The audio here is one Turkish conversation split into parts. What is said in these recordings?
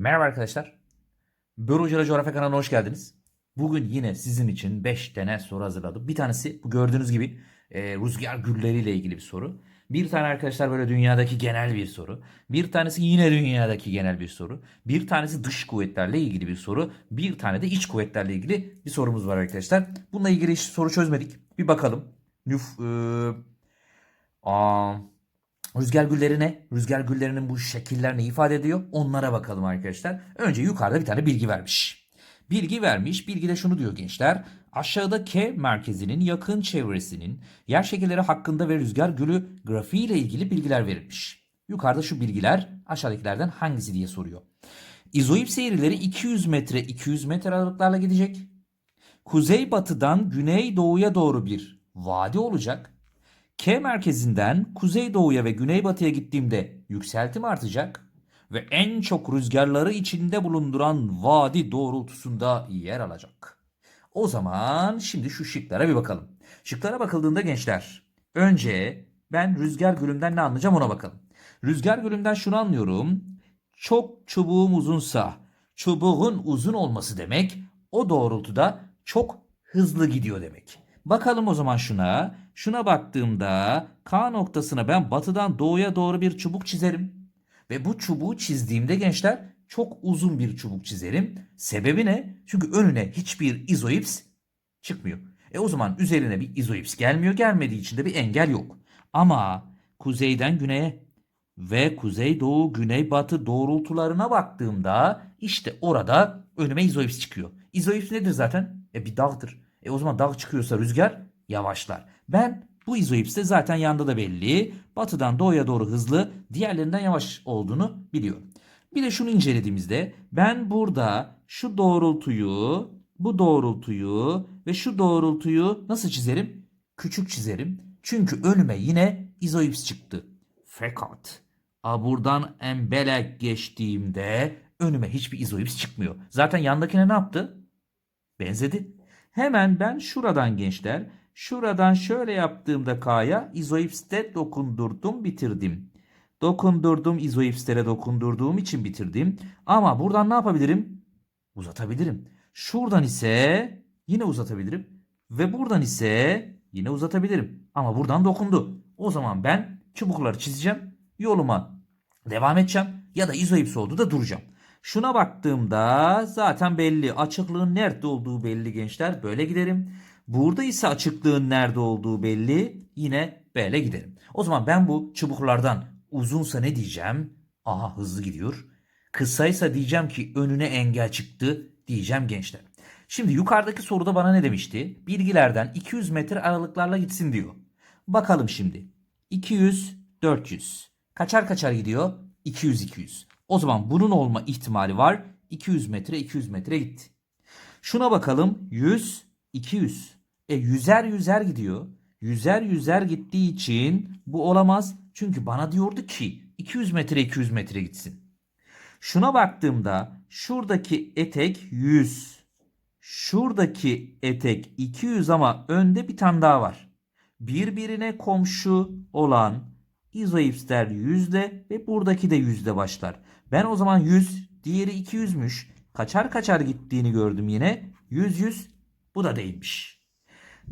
Merhaba arkadaşlar. Börü Hocalı Coğrafya kanalına hoş geldiniz. Bugün yine sizin için 5 tane soru hazırladım. Bir tanesi bu gördüğünüz gibi e, rüzgar gülleriyle ilgili bir soru. Bir tane arkadaşlar böyle dünyadaki genel bir soru. Bir tanesi yine dünyadaki genel bir soru. Bir tanesi dış kuvvetlerle ilgili bir soru. Bir tane de iç kuvvetlerle ilgili bir sorumuz var arkadaşlar. Bununla ilgili hiç soru çözmedik. Bir bakalım. Nüf, e, aa, Rüzgar gülleri ne? Rüzgar güllerinin bu şekiller ne ifade ediyor? Onlara bakalım arkadaşlar. Önce yukarıda bir tane bilgi vermiş. Bilgi vermiş. Bilgide şunu diyor gençler. Aşağıda K merkezinin yakın çevresinin yer şekilleri hakkında ve rüzgar gülü grafiği ile ilgili bilgiler verilmiş. Yukarıda şu bilgiler aşağıdakilerden hangisi diye soruyor. İzoip seyirleri 200 metre 200 metre aralıklarla gidecek. Kuzey batıdan güney doğuya doğru bir vadi olacak. K merkezinden kuzeydoğuya ve güneybatıya gittiğimde yükseltim artacak ve en çok rüzgarları içinde bulunduran vadi doğrultusunda yer alacak. O zaman şimdi şu şıklara bir bakalım. Şıklara bakıldığında gençler önce ben rüzgar gülümden ne anlayacağım ona bakalım. Rüzgar gülümden şunu anlıyorum. Çok çubuğum uzunsa çubuğun uzun olması demek o doğrultuda çok hızlı gidiyor demek. Bakalım o zaman şuna. Şuna baktığımda K noktasına ben batıdan doğuya doğru bir çubuk çizerim. Ve bu çubuğu çizdiğimde gençler çok uzun bir çubuk çizerim. Sebebi ne? Çünkü önüne hiçbir izoips çıkmıyor. E o zaman üzerine bir izoips gelmiyor. Gelmediği için de bir engel yok. Ama kuzeyden güneye ve kuzey doğu güney doğrultularına baktığımda işte orada önüme izoips çıkıyor. İzoips nedir zaten? E bir dağdır. E o zaman dağ çıkıyorsa rüzgar yavaşlar. Ben bu izoipste zaten yanda da belli. Batıdan doğuya doğru hızlı, diğerlerinden yavaş olduğunu biliyorum. Bir de şunu incelediğimizde ben burada şu doğrultuyu, bu doğrultuyu ve şu doğrultuyu nasıl çizerim? Küçük çizerim. Çünkü önüme yine izoips çıktı. Fakat a buradan embelek geçtiğimde önüme hiçbir izoips çıkmıyor. Zaten yandakine ne yaptı? Benzedi. Hemen ben şuradan gençler, şuradan şöyle yaptığımda K'ya izoipste dokundurdum, bitirdim. Dokundurdum, izoipslere dokundurduğum için bitirdim. Ama buradan ne yapabilirim? Uzatabilirim. Şuradan ise yine uzatabilirim. Ve buradan ise yine uzatabilirim. Ama buradan dokundu. O zaman ben çubukları çizeceğim. Yoluma devam edeceğim. Ya da izoips oldu da duracağım. Şuna baktığımda zaten belli. Açıklığın nerede olduğu belli gençler. Böyle giderim. Burada ise açıklığın nerede olduğu belli. Yine böyle giderim. O zaman ben bu çubuklardan uzunsa ne diyeceğim? Aha hızlı gidiyor. Kısaysa diyeceğim ki önüne engel çıktı diyeceğim gençler. Şimdi yukarıdaki soruda bana ne demişti? Bilgilerden 200 metre aralıklarla gitsin diyor. Bakalım şimdi. 200, 400. Kaçar kaçar gidiyor? 200, 200. O zaman bunun olma ihtimali var. 200 metre 200 metre gitti. Şuna bakalım 100 200. E yüzer yüzer gidiyor. Yüzer yüzer gittiği için bu olamaz. Çünkü bana diyordu ki 200 metre 200 metre gitsin. Şuna baktığımda şuradaki etek 100. Şuradaki etek 200 ama önde bir tane daha var. Birbirine komşu olan izoipsler yüzde ve buradaki de yüzde başlar. Ben o zaman 100, diğeri 200'müş. Kaçar kaçar gittiğini gördüm yine. 100 100 bu da değilmiş.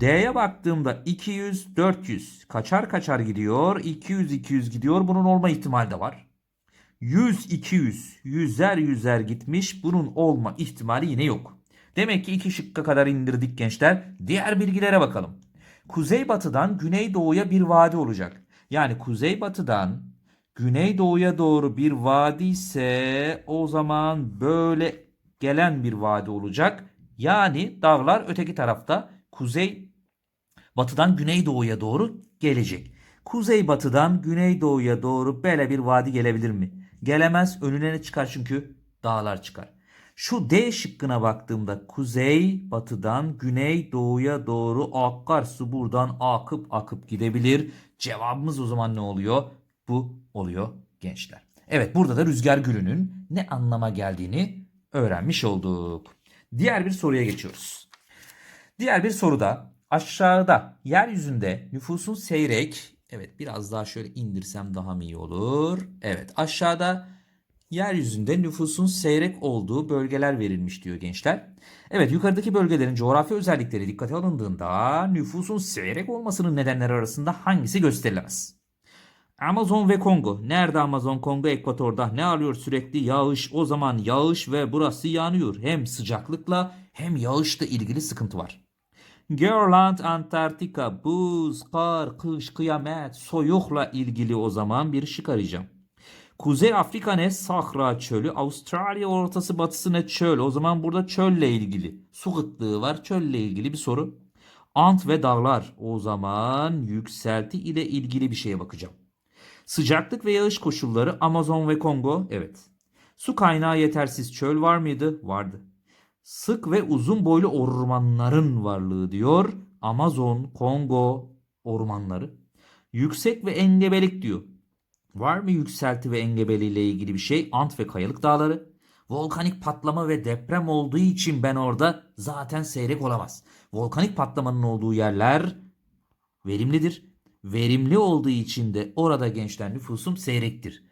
D'ye baktığımda 200 400 kaçar kaçar gidiyor. 200 200 gidiyor. Bunun olma ihtimali de var. 100 200 yüzer yüzer gitmiş. Bunun olma ihtimali yine yok. Demek ki iki şıkka kadar indirdik gençler. Diğer bilgilere bakalım. Kuzeybatıdan güneydoğuya bir vadi olacak. Yani kuzeybatıdan güneydoğuya doğru bir vadi ise o zaman böyle gelen bir vadi olacak. Yani dağlar öteki tarafta kuzey batıdan güneydoğuya doğru gelecek. Kuzey batıdan güneydoğuya doğru böyle bir vadi gelebilir mi? Gelemez. Önüne ne çıkar çünkü? Dağlar çıkar. Şu D şıkkına baktığımda kuzey batıdan güney doğuya doğru akar su buradan akıp akıp gidebilir. Cevabımız o zaman ne oluyor? Bu oluyor gençler. Evet burada da rüzgar gülünün ne anlama geldiğini öğrenmiş olduk. Diğer bir soruya geçiyoruz. Diğer bir soruda aşağıda yeryüzünde nüfusun seyrek evet biraz daha şöyle indirsem daha mı iyi olur? Evet aşağıda Yeryüzünde nüfusun seyrek olduğu bölgeler verilmiş diyor gençler. Evet yukarıdaki bölgelerin coğrafi özellikleri dikkate alındığında nüfusun seyrek olmasının nedenleri arasında hangisi gösterilemez? Amazon ve Kongo. Nerede Amazon Kongo ekvatorda? Ne alıyor sürekli? Yağış. O zaman yağış ve burası yanıyor. Hem sıcaklıkla hem yağışla ilgili sıkıntı var. Grönland, Antarktika, buz, kar, kış, kıyamet, soğukla ilgili o zaman bir şık arayacağım. Kuzey Afrika ne? Sahra çölü. Avustralya ortası batısı ne? Çöl. O zaman burada çölle ilgili. Su kıtlığı var. Çölle ilgili bir soru. Ant ve dağlar. O zaman yükselti ile ilgili bir şeye bakacağım. Sıcaklık ve yağış koşulları Amazon ve Kongo. Evet. Su kaynağı yetersiz çöl var mıydı? Vardı. Sık ve uzun boylu ormanların varlığı diyor. Amazon, Kongo ormanları. Yüksek ve engebelik diyor. Var mı yükselti ve engebeli ile ilgili bir şey? Ant ve kayalık dağları. Volkanik patlama ve deprem olduğu için ben orada zaten seyrek olamaz. Volkanik patlamanın olduğu yerler verimlidir. Verimli olduğu için de orada gençler nüfusum seyrektir.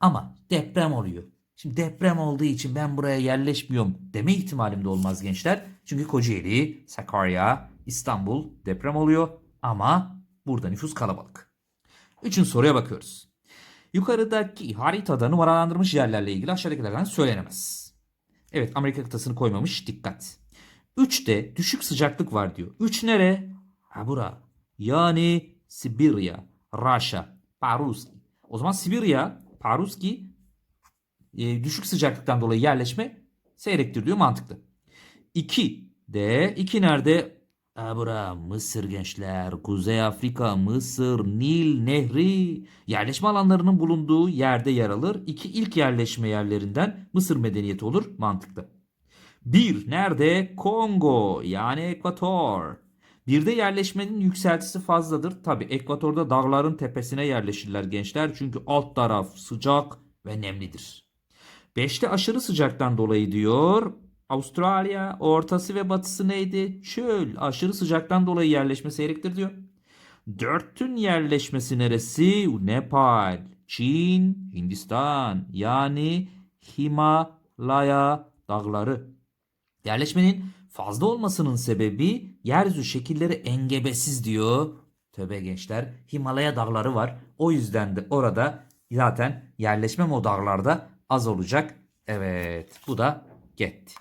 Ama deprem oluyor. Şimdi deprem olduğu için ben buraya yerleşmiyorum deme ihtimalim de olmaz gençler. Çünkü Kocaeli, Sakarya, İstanbul deprem oluyor ama burada nüfus kalabalık. Üçüncü soruya bakıyoruz. Yukarıdaki haritada numaralandırılmış yerlerle ilgili aşağıdakilerden söylenemez. Evet Amerika kıtasını koymamış dikkat. 3'te düşük sıcaklık var diyor. 3 nere? Ha bura. Yani Sibirya, Rusya, Paruski. O zaman Sibirya, Paruski e, düşük sıcaklıktan dolayı yerleşme seyrektir diyor mantıklı. 2 de 2 nerede? Ha bura Mısır gençler, Kuzey Afrika, Mısır, Nil Nehri yerleşme alanlarının bulunduğu yerde yer alır. İki ilk yerleşme yerlerinden Mısır medeniyeti olur mantıklı. Bir nerede? Kongo yani ekvator. Bir de yerleşmenin yükseltisi fazladır. Tabi ekvatorda dağların tepesine yerleşirler gençler. Çünkü alt taraf sıcak ve nemlidir. Beşte aşırı sıcaktan dolayı diyor. Avustralya ortası ve batısı neydi? Çöl. Aşırı sıcaktan dolayı yerleşme seyrektir diyor. Dörtün yerleşmesi neresi? Nepal, Çin, Hindistan yani Himalaya dağları. Yerleşmenin fazla olmasının sebebi yeryüzü şekilleri engebesiz diyor. Tövbe gençler Himalaya dağları var. O yüzden de orada zaten yerleşmem o dağlarda az olacak. Evet bu da gitti.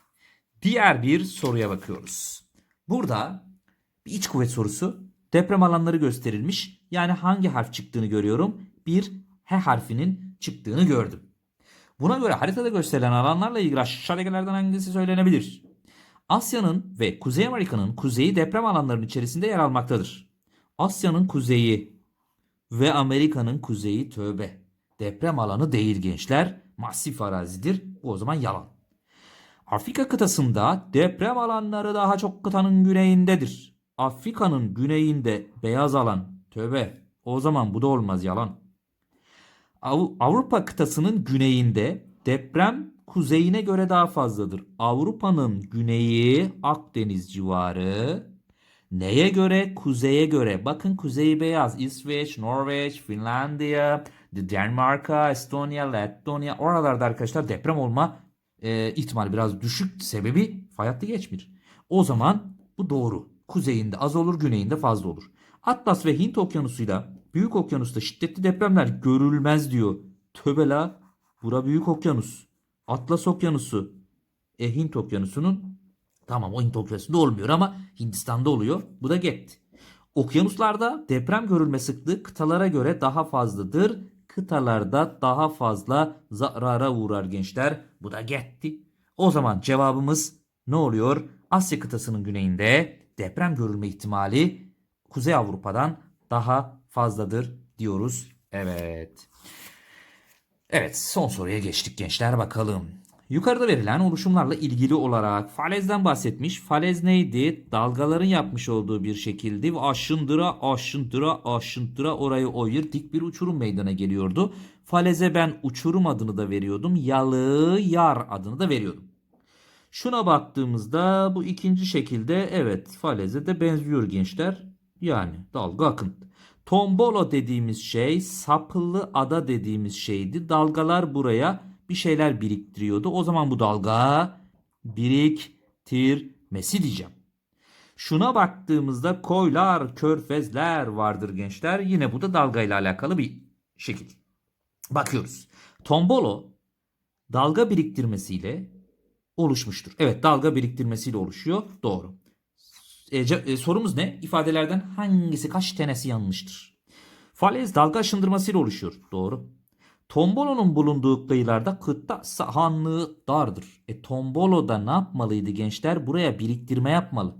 Diğer bir soruya bakıyoruz. Burada bir iç kuvvet sorusu. Deprem alanları gösterilmiş. Yani hangi harf çıktığını görüyorum. Bir H harfinin çıktığını gördüm. Buna göre haritada gösterilen alanlarla ilgili aşağıdakilerden hangisi söylenebilir? Asya'nın ve Kuzey Amerika'nın kuzeyi deprem alanlarının içerisinde yer almaktadır. Asya'nın kuzeyi ve Amerika'nın kuzeyi tövbe. Deprem alanı değil gençler. Masif arazidir. Bu o zaman yalan. Afrika kıtasında deprem alanları daha çok kıtanın güneyindedir. Afrika'nın güneyinde beyaz alan. Tövbe. O zaman bu da olmaz yalan. Av- Avrupa kıtasının güneyinde deprem kuzeyine göre daha fazladır. Avrupa'nın güneyi Akdeniz civarı. Neye göre? Kuzeye göre. Bakın kuzeyi beyaz. İsveç, Norveç, Finlandiya, Danimarka, Estonya, Letonya. Oralarda arkadaşlar deprem olma e, ihtimali biraz düşük. Sebebi fay hattı geçmir. O zaman bu doğru. Kuzeyinde az olur, güneyinde fazla olur. Atlas ve Hint okyanusuyla Büyük Okyanus'ta şiddetli depremler görülmez diyor. Töbe la. Bura Büyük Okyanus. Atlas Okyanusu. E Hint Okyanusu'nun tamam o Hint Okyanusu'nda olmuyor ama Hindistan'da oluyor. Bu da get. Okyanuslarda deprem görülme sıklığı kıtalara göre daha fazladır. Kıtalarda daha fazla zarara uğrar gençler. Bu da getti. O zaman cevabımız ne oluyor? Asya kıtasının güneyinde deprem görülme ihtimali Kuzey Avrupa'dan daha fazladır diyoruz. Evet. Evet son soruya geçtik gençler bakalım. Yukarıda verilen oluşumlarla ilgili olarak falezden bahsetmiş. Falez neydi? Dalgaların yapmış olduğu bir şekildi ve aşındıra aşındıra aşındıra orayı oyur dik bir uçurum meydana geliyordu. Faleze ben uçurum adını da veriyordum. Yalı yar adını da veriyordum. Şuna baktığımızda bu ikinci şekilde evet faleze de benziyor gençler. Yani dalga akıntı. Tombolo dediğimiz şey saplı ada dediğimiz şeydi. Dalgalar buraya bir şeyler biriktiriyordu. O zaman bu dalga biriktirmesi diyeceğim. Şuna baktığımızda koylar, körfezler vardır gençler. Yine bu da dalgayla alakalı bir şekil. Bakıyoruz. Tombolo dalga biriktirmesiyle oluşmuştur. Evet dalga biriktirmesiyle oluşuyor. Doğru. E, e, sorumuz ne? İfadelerden hangisi kaç tanesi yanlıştır? Falez dalga aşındırmasıyla oluşuyor. Doğru. Tombolo'nun bulunduğu kıyılarda kıta sahanlığı dardır. E Tombolo da ne yapmalıydı gençler? Buraya biriktirme yapmalı.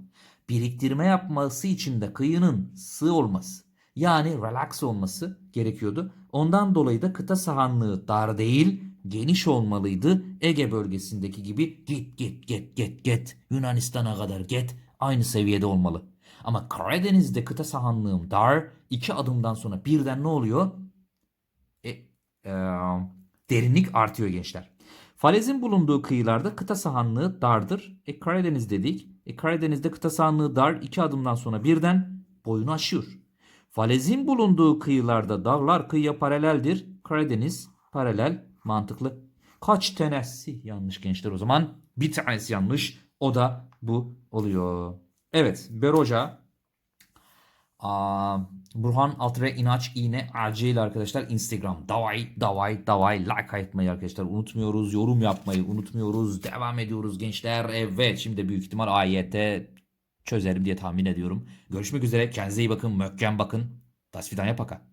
Biriktirme yapması için de kıyının sığ olması yani relax olması gerekiyordu. Ondan dolayı da kıta sahanlığı dar değil geniş olmalıydı. Ege bölgesindeki gibi git git git git git Yunanistan'a kadar git aynı seviyede olmalı. Ama Karadeniz'de kıta sahanlığım dar iki adımdan sonra birden ne oluyor? E, derinlik artıyor gençler. Falezin bulunduğu kıyılarda kıta sahanlığı dardır. E Karadeniz dedik. E Karadeniz'de kıta sahanlığı dar iki adımdan sonra birden boyunu aşıyor. Falezin bulunduğu kıyılarda dağlar kıyıya paraleldir. Karadeniz paralel mantıklı. Kaç tanesi yanlış gençler o zaman? Bir tanesi yanlış. O da bu oluyor. Evet Beroja Aa, Burhan Altıre İnaç İğne RC ile arkadaşlar Instagram. Davay davay davay. Like etmeyi arkadaşlar unutmuyoruz. Yorum yapmayı unutmuyoruz. Devam ediyoruz gençler. Evet şimdi büyük ihtimal AYT çözerim diye tahmin ediyorum. Görüşmek üzere. Kendinize iyi bakın. Mökken bakın. Das vidanya paka